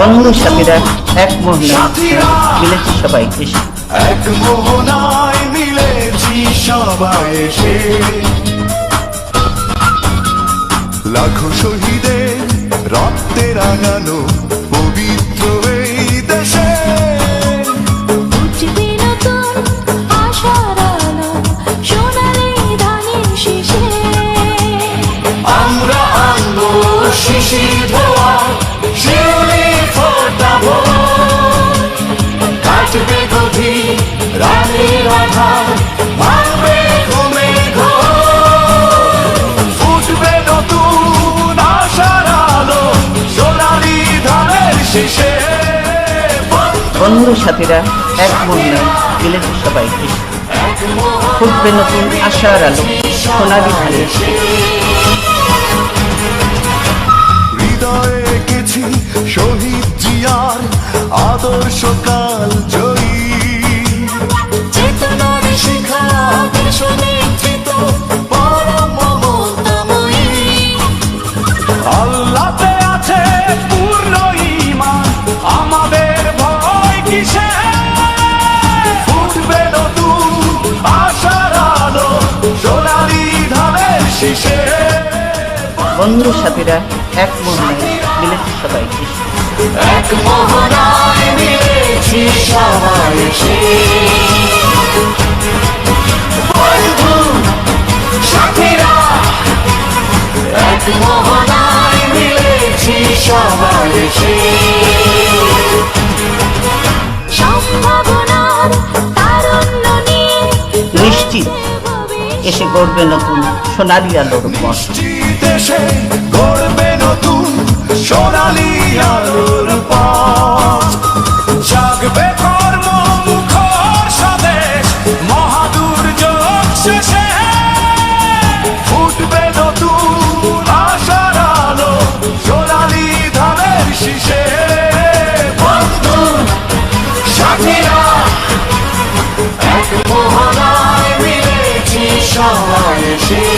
বন্ধু সাথীরা এক মহিলা মিলেছে সবাই এসে এক মোহনায় মিলেছি সবাই এসে। লাখো শহীদের রক্তে রাঙানো পবিত্র এই দেশে। আমরা আনব রাতের আধার ভাঙবে ঘুমে ঘোর ফুটবে নতুন আশার আলো সোনালি ধানের শেষে। বন্ধু সাথীরা এক মহিলা মিলেছে সবাই এসে ফুটবে নতুন আশার আলো সোনালি ধানের হৃদয়ে বন্ধু সাথীরা এক মহিলা মিলেছে সবাই এক মোহনায় মিলেছি সবাই এসে বন্ধু সাথীরা এক মোহনায় মিলেছি সবাই এসে গড়বে নতুন সোনালি আলোর পথ গড়বে নতুন সোনালি আলোর জাগবে মিলেছি সবাই এসে